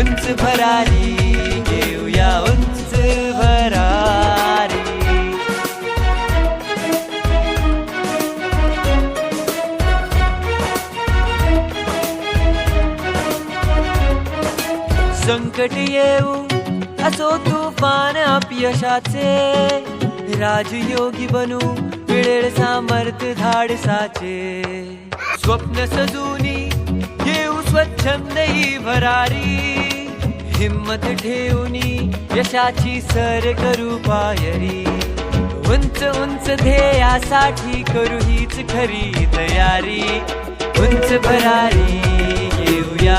उंच भरारी घेऊया उंच भरारी. संकट येऊ असो तुफान अपयशाचे राजयोगी बनू मिळेल सामर्थ धाडसाचे. स्वप्न सजूनी घेऊ स्वच्छंदही भरारी. हिम्मत ठेवूनी यशाची सर करू पायरी. उंच उंच ध्येयासाठी करू हीच खरी तयारी. उंच भरारी घेऊया